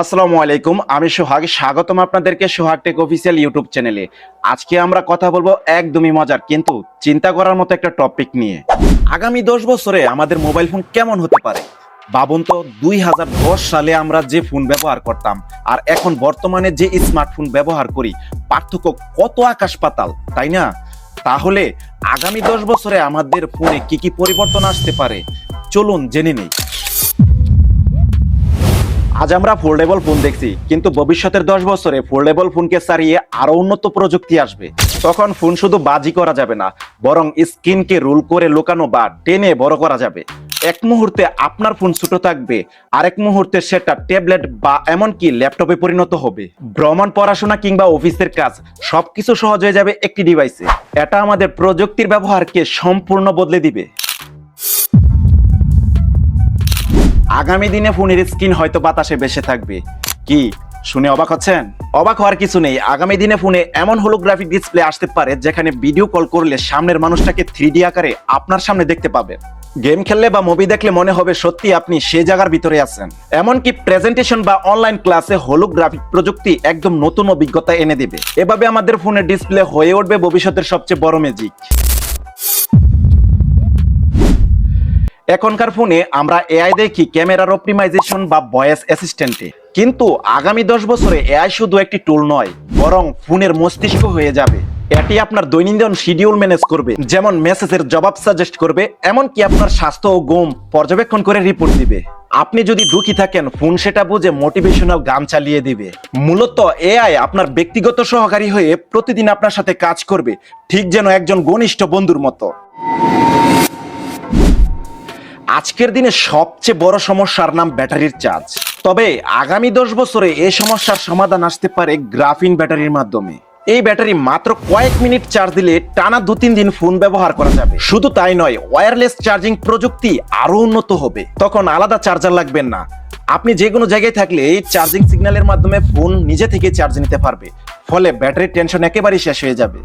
আসসালামু আলাইকুম, আমি সোহাগ, স্বাগতম আপনাদেরকে সোহাগ টেক অফিসিয়াল ইউটিউব চ্যানেলে আজকে আমরা কথা বলব একদমই মজার, কিন্তু চিন্তা করার মতো একটা টপিক নিয়ে। আগামী দশ বছরে আমাদের মোবাইল ফোন কেমন হতে পারে? ভাবুন তো, দুই হাজার দশ সালে আমরা যে ফোন ব্যবহার করতাম, আর এখন বর্তমানে যে স্মার্টফোন ব্যবহার করি, পার্থক্য কত আকাশ পাতাল, তাই না? তাহলে আগামী দশ বছরে আমাদের ফোনে কি কি পরিবর্তন আসতে পারে? চলুন জেনে নেই। আজ আমরা ফোল্ডেবল ফোন দেখছি, কিন্তু ভবিষ্যতের দশ বছরে ফোল্ডেবল ফোনকে ছাড়িয়ে আরও উন্নত প্রযুক্তি আসবে। তখন ফোন শুধু বাজি করা যাবে না, বরং স্ক্রিনকে রোল করে লুকানো বা টেনে বড় করা যাবে। এক মুহূর্তে আপনার ফোন ছোট থাকবে, আরেক মুহূর্তে সেটা ট্যাবলেট বা এমনকি ল্যাপটপে পরিণত হবে। ভ্রমণ, পড়াশোনা কিংবা অফিসের কাজ, সবকিছু সহজ হয়ে যাবে একটি ডিভাইসে এটা আমাদের প্রযুক্তির ব্যবহারকে সম্পূর্ণ বদলে দিবে। আগামী দিনে ফোনের স্ক্রিন হয়তো বাতাসে ভেসে থাকবে। কি? শুনে অবাক হচ্ছেন? অবাক হওয়ার কিছু নেই। আগামী দিনে ফোনে এমন হোলোগ্রাফিক ডিসপ্লে আসতে পারে, যেখানে ভিডিও কল করলে সামনের মানুষটাকে থ্রি আকারে আপনার সামনে দেখতে পাবেন গেম খেললে বা মুভি দেখলে মনে হবে সত্যি আপনি সে জায়গার ভিতরে আছেন। এমনকি প্রেজেন্টেশন বা অনলাইন ক্লাসে হোলোগ্রাফিক প্রযুক্তি একদম নতুন অভিজ্ঞতা এনে দেবে। এভাবে আমাদের ফোনের ডিসপ্লে হয়ে উঠবে ভবিষ্যতের সবচেয়ে বড় ম্যাজিক এখনকার ফোনে আমরা এআই দেখি ক্যামেরার অপটিমাইজেশন বা ভয়েস অ্যাসিস্ট্যান্টে। কিন্তু আগামী দশ বছরে এআই শুধু একটি টুল নয়, বরং ফোনের মস্তিষ্ক হয়ে যাবে। এটি আপনার দৈনন্দিন শিডিউল ম্যানেজ করবে, যেমন মেসেজের জবাব সাজেস্ট করবে, এমনকি আপনার স্বাস্থ্য ও ঘুম পর্যবেক্ষণ করে রিপোর্ট দিবে। আপনি যদি দুঃখী থাকেন, ফোন সেটা বুঝে মোটিভেশনাল গান চালিয়ে দিবে। মূলত এআই আপনার ব্যক্তিগত সহকারী হয়ে প্রতিদিন আপনার সাথে কাজ করবে, ঠিক যেন একজন ঘনিষ্ঠ বন্ধুর মতো। আজকের দিনে সবচেয়ে বড় সমস্যার নাম ব্যাটারির চার্জ। তবে আগামী দশ বছরে এই সমস্যার সমাধান আসতে পারে গ্রাফিন ব্যাটারির মাধ্যমে। এই ব্যাটারি মাত্র কয়েক মিনিট চার্জ দিলে টানা দু তিন দিন ফোন ব্যবহার করা যাবে। শুধু তাই নয়, ওয়্যারলেস চার্জিং প্রযুক্তি আরও উন্নত হবে। তখন আলাদা চার্জার লাগবেন না। আপনি যে কোনো জায়গায় থাকলে এই চার্জিং সিগন্যালের মাধ্যমে ফোন নিজে থেকে চার্জ নিতে পারবে। ফলে ব্যাটারির টেনশন একেবারেই শেষ হয়ে যাবে।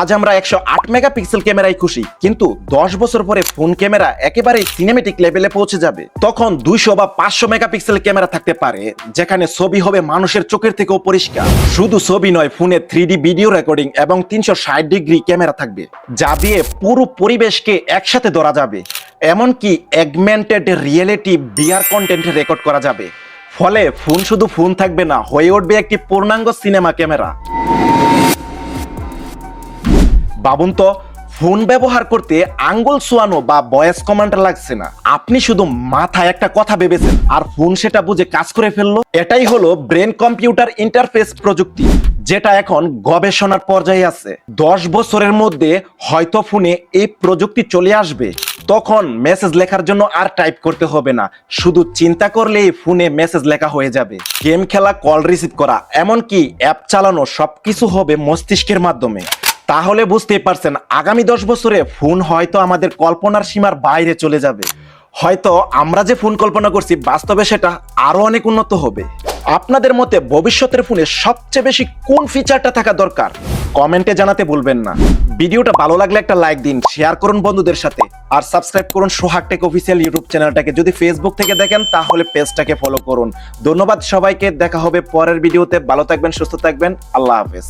আজ আমরা একশো আট মেগাপিক্সেল ক্যামেরায় খুশি, কিন্তু দশ বছর পরে ফোন ক্যামেরা একেবারে সিনেমেটিক লেভেলে পৌঁছে যাবে। তখন দুইশো বা পাঁচশো মেগাপিক্সেল ক্যামেরা থাকতে পারে, যেখানে ছবি হবে মানুষের চোখের থেকেও পরিষ্কার। শুধু ছবি নয়, ফোনে থ্রি ভিডিও রেকর্ডিং এবং তিনশো ষাট ডিগ্রি ক্যামেরা থাকবে, যা দিয়ে পুরো পরিবেশকে একসাথে ধরা যাবে। এমনকি এগমেন্টেড রিয়েলিটি বিয়ার কন্টেন্ট রেকর্ড করা যাবে। ফলে ফোন শুধু ফোন থাকবে না, হয়ে উঠবে একটি পূর্ণাঙ্গ সিনেমা ক্যামেরা ভাবুন তো ফোন ব্যবহার করতে আঙ্গুল ছোয়ানো বা ভয়েস কমান্ড লাগছে না। আপনি শুধু মাথায় একটা কথা ভেবেছেন আর ফোন সেটা বুঝে কাজ করে ফেলল? এটাই হলো ব্রেন কম্পিউটার ইন্টারফেস প্রযুক্তি, যেটা এখন গবেষণার পর্যায়ে আছে। দশ বছরের মধ্যে হয়তো ফোনে এই প্রযুক্তি চলে আসবে। তখন মেসেজ লেখার জন্য আর টাইপ করতে হবে না। শুধু চিন্তা করলেই ফোনে মেসেজ লেখা হয়ে যাবে। গেম খেলা কল রিসিভ করা, এমনকি অ্যাপ চালানো সবকিছু হবে মস্তিষ্কের মাধ্যমে। তাহলে বুঝতেই পারছেন, আগামী দশ বছরে ফোন হয়তো আমাদের কল্পনার সীমার বাইরে চলে যাবে। হয়তো আমরা যে ফোন কল্পনা করছি, বাস্তবে সেটা আরও অনেক উন্নত হবে। আপনাদের মতে ভবিষ্যতের ফোনে সবচেয়ে বেশি কোন ফিচারটা থাকা দরকার? কমেন্টে জানাতে ভুলবেন না। ভিডিওটা ভালো লাগলে একটা লাইক দিন শেয়ার করুন বন্ধুদের সাথে, আর সাবস্ক্রাইব করুন সোহাগ টেক অফিসিয়াল ইউটিউব চ্যানেলটাকে যদি ফেসবুক থেকে দেখেন, তাহলে পেজটাকে ফলো করুন। ধন্যবাদ সবাইকে, দেখা হবে পরের ভিডিওতে। ভালো থাকবেন, সুস্থ থাকবেন। আল্লাহ হাফেজ।